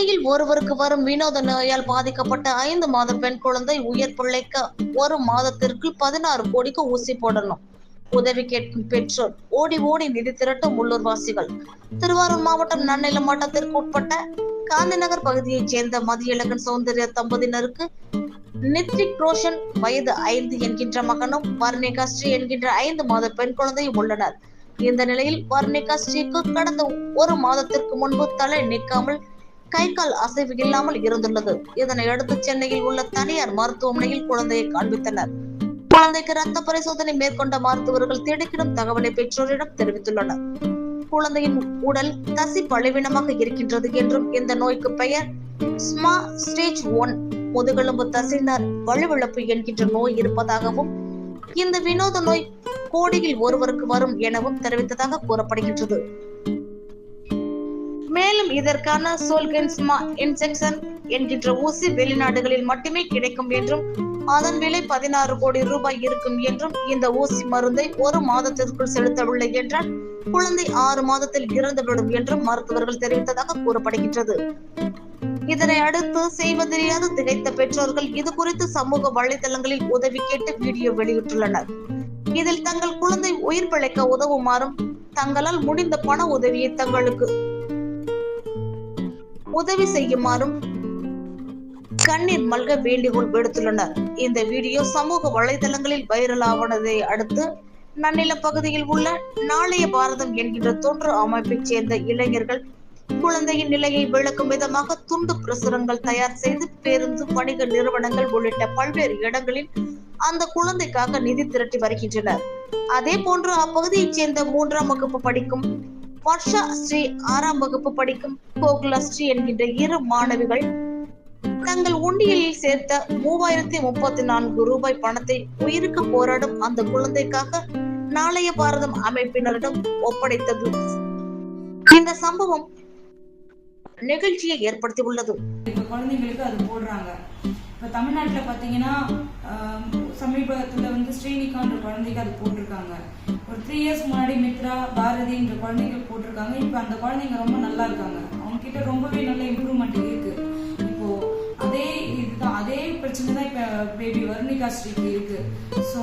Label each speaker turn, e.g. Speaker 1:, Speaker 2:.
Speaker 1: ஒருவருக்கு வரும் வினோத நோயால் பாதிக்கப்பட்ட ஐந்து மாத பெண் குழந்தை உயிர் பிழைக்க ஒரு மாதத்திற்குள் பதினாறு கோடிக்கு ஊசி போடணும். உதவி கேட்கும் பெற்றோர் ஓடி ஓடி நிதி திரட்டும் உள்ளூர்வாசிகள் திருவாரூர் மாவட்டம் நன்னிலம் மாவட்டத்திற்கு உட்பட்ட காந்திநகர் பகுதியைச் சேர்ந்த மதியழகன் சௌந்தர்ய தம்பதியினருக்கு நித்ரிக் ரோஷன் வயது ஐந்து என்கின்ற மகனும் வர்ணிகா ஸ்ரீ என்கின்ற ஐந்து மாத பெண் குழந்தையும் உள்ளனர். இந்த நிலையில் வர்ணிகா ஸ்ரீக்கு கடந்த ஒரு மாதத்திற்கு முன்பு தலை நிற்காமல் கை கால் அசைவு இல்லாமல் இருந்துள்ளது. இதனை அடுத்து சென்னையில் உள்ள தனியார் மருத்துவமனையில் குழந்தையை காண்பித்தனர். குழந்தைக்கு ரத்த பரிசோதனை மேற்கொண்ட மருத்துவர்கள் திடுக்கிடும் தகவலை பெற்றோரிடம் தெரிவித்துள்ளனர். குழந்தையின் உடல் தசி பலவீனமாக இருக்கின்றது என்றும் இந்த நோய்க்கு பெயர் ஸ்மா ஸ்டேஜ் ஒன் முதுகெலும்பு தசினர் வலுவிழப்பு என்கின்ற நோய் இருப்பதாகவும் இந்த வினோத நோய் கோடியில் ஒருவருக்கு வரும் எனவும் தெரிவித்ததாக கூறப்படுகின்றது. மேலும் இதற்கான சோல்கென்ஸ்மா இன்ஜெக்ஷன் என்கின்ற ஊசி வெளிநாடுகளில் மட்டுமே கிடைக்கும் என்றும் அதன் விலை பதினாறு கோடி ரூபாய் இருக்கும் என்றும் இந்த ஊசி மருந்தை ஒரு மாதத்திற்குள் செலுத்தவில்லை என்றால் குழந்தை ஆறு மாதத்தில் இறந்துவிடும் என்றும் மருத்துவர்கள் தெரிவித்ததாக கூறப்படுகின்றது. இதனை அடுத்து செய்வதறியாது திகைத்த பெற்றோர்கள் இது குறித்து சமூக வலைதளங்களில் உதவி கேட்டு வீடியோ வெளியிட்டுள்ளனர். இதில் தங்கள் குழந்தை உயிர் பிழைக்க உதவுமாறும் தங்களால் முடிந்த பண உதவியை தங்களுக்கு உதவி செய்யுமாறும் கண்ணீர் மல்க வேண்டுகோள் விடுத்துள்ளனர் இந்த வீடியோ சமூக வலைதளங்களில் வைரல் ஆவனதை அடுத்து நன்னில பகுதியில் உள்ள நாளைய பாரதம் என்கின்ற தொன்று அமைப்பைச் சேர்ந்த இளைஞர்கள் குழந்தையின் நிலையை விளக்கும் விதமாக துண்டு பிரசுரங்கள் தயார் செய்து பேருந்து வணிக நிறுவனங்கள் உள்ளிட்ட பல்வேறு இடங்களில் அந்த குழந்தைக்காக நிதி திரட்டி வருகின்றனர். அதே போன்று அப்பகுதியைச் சேர்ந்த மூன்றாம் வகுப்பு படிக்கும் வர்ஷா ஸ்ரீ ஆறாம் வகுப்பு படிக்கும் கோகுலா ஸ்ரீ என்கின்ற இரு மாணவிகள் தங்கள் உண்டியலில் சேர்த்த மூவாயிரத்தி முப்பத்தி நான்கு ரூபாய் பணத்தை உயிருக்கு போராடும் அந்த குழந்தைக்காக நாளைய பாரதம் அமைப்பினரிடம் ஒப்படைத்தது. இந்த சம்பவம் நிகழ்ச்சியை ஏற்படுத்தி உள்ளது.
Speaker 2: இப்போ குழந்தைங்களுக்கு அது போடுறாங்க. இப்ப தமிழ்நாட்டுல பாத்தீங்கன்னா சமீபத்துல வந்து ஸ்ரீனிகான்ற குழந்தைக்கு அது போட்டிருக்காங்க. ஒரு த்ரீ இயர்ஸ் முன்னாடி மித்ரா பாரதின்ற குழந்தைங்க போட்டிருக்காங்க. இப்போ அந்த குழந்தைங்க ரொம்ப நல்லா இருக்காங்க. அவங்க கிட்ட ரொம்பவே நல்ல இம்ப்ரூவ்மெண்ட் இருக்கு. இப்போ அதே இதுதான் அதே பிரச்சனை தான் இப்போ பேபி வர்ணிகா ஸ்ரீக்கு இருக்கு. ஸோ